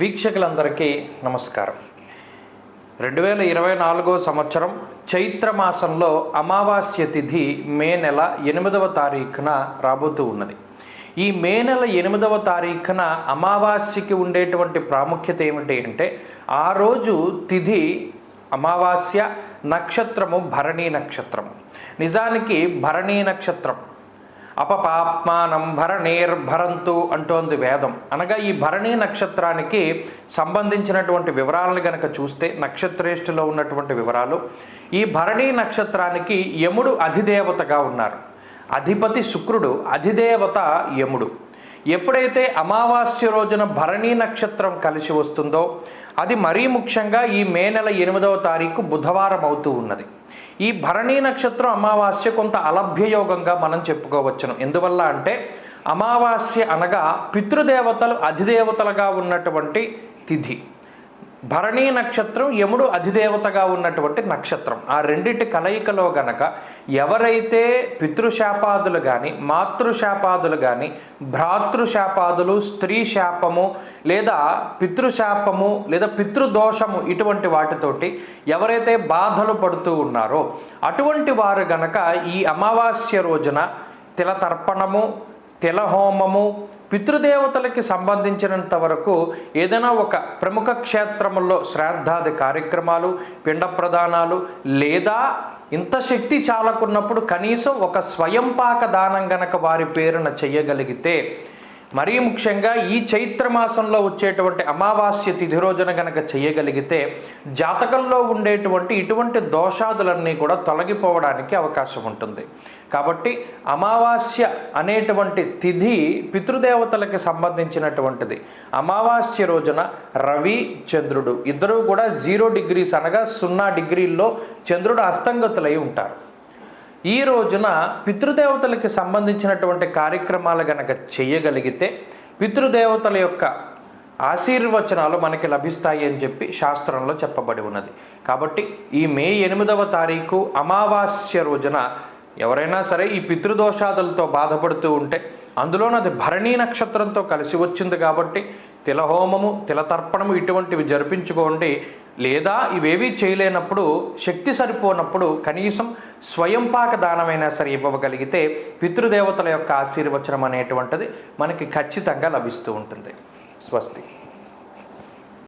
వీక్షకులందరికీ నమస్కారం. రెండు వేల ఇరవై నాలుగో సంవత్సరం చైత్ర మాసంలో అమావాస్య తిథి మే నెల ఎనిమిదవ తారీఖున రాబోతూ ఉన్నది. ఈ మే నెల ఎనిమిదవ తారీఖున అమావాస్యకి ఉండేటువంటి ప్రాముఖ్యత ఏమిటి అంటే ఆ రోజు తిథి అమావాస్య నక్షత్రము భరణీ నక్షత్రం నిజానికి భరణీ నక్షత్రం అపపాప్మానం భరణేర్భరంతు అంటోంది వేదం. అనగా ఈ భరణీ నక్షత్రానికి సంబంధించినటువంటి వివరాలను గనక చూస్తే నక్షత్రేష్ఠలో ఉన్నటువంటి వివరాలు ఈ భరణీ నక్షత్రానికి యముడు అధిదేవతగా ఉన్నారు. అధిపతి శుక్రుడు అధిదేవత యముడు. ఎప్పుడైతే అమావాస్య రోజున భరణీ నక్షత్రం కలిసి వస్తుందో అది మరీ ముఖ్యంగా ఈ మే నెల ఎనిమిదవ తారీఖు బుధవారం అవుతూ ఉన్నది. ఈ భరణీ నక్షత్రం అమావాస్య కొంత అలభ్యయోగంగా మనం చెప్పుకోవచ్చును. ఎందువల్ల అంటే అమావాస్య అనగా పితృదేవతలు అధిదేవతలుగా ఉన్నటువంటి తిథి. భరణీ నక్షత్రం యముడు అధిదేవతగా ఉన్నటువంటి నక్షత్రం. ఆ రెండిటి కలయికలో గనక ఎవరైతే పితృశాపాదులు కానీ మాతృశాపాదులు కానీ భ్రాతృశాపాదులు స్త్రీ శాపము లేదా పితృశాపము లేదా పితృదోషము ఇటువంటి వాటితోటి ఎవరైతే బాధలు పడుతూ ఉన్నారో అటువంటి వారు గనక ఈ అమావాస్య రోజున తిలతర్పణము తిలహోమము పితృదేవతలకి సంబంధించినంత వరకు ఏదైనా ఒక ప్రముఖ క్షేత్రంలో శ్రాద్ధాది కార్యక్రమాలు పిండ ప్రదానాలు లేదా ఇంత శక్తి చాలకున్నప్పుడు కనీసం ఒక స్వయంపాక దానం గనక వారి పేరున చెయ్యగలిగితే మరీ ముఖ్యంగా ఈ చైత్ర మాసంలో వచ్చేటువంటి అమావాస్య తిథి రోజున గనక చేయగలిగితే జాతకంలో ఉండేటువంటి ఇటువంటి దోషాదులన్నీ కూడా తొలగిపోవడానికి అవకాశం ఉంటుంది. కాబట్టి అమావాస్య అనేటువంటి తిథి పితృదేవతలకి సంబంధించినటువంటిది. అమావాస్య రోజున రవి చంద్రుడు ఇద్దరూ కూడా జీరో డిగ్రీస్ అనగా సున్నా డిగ్రీల్లో చంద్రుడు అస్తంగతులై ఉంటారు. ఈ రోజున పితృదేవతలకి సంబంధించినటువంటి కార్యక్రమాలు గనక చేయగలిగితే పితృదేవతల యొక్క ఆశీర్వచనాలు మనకి లభిస్తాయి అని చెప్పి శాస్త్రంలో చెప్పబడి ఉన్నది. కాబట్టి ఈ మే ఎనిమిదవ తారీఖు అమావాస్య రోజున ఎవరైనా సరే ఈ పితృదోషాదులతో బాధపడుతూ ఉంటే అందులోనది భరణీ నక్షత్రంతో కలిసి వచ్చింది కాబట్టి తిలహోమము తిలతర్పణము ఇటువంటివి జరిపించుకోండి. లేదా ఇవేవీ చేయలేనప్పుడు శక్తి సరిపోనప్పుడు కనీసం స్వయంపాక దానమైనా సరే ఇవ్వగలిగితే పితృదేవతల యొక్క ఆశీర్వచనం అనేటువంటిది మనకి ఖచ్చితంగా లభిస్తూ ఉంటుంది. స్వస్తి.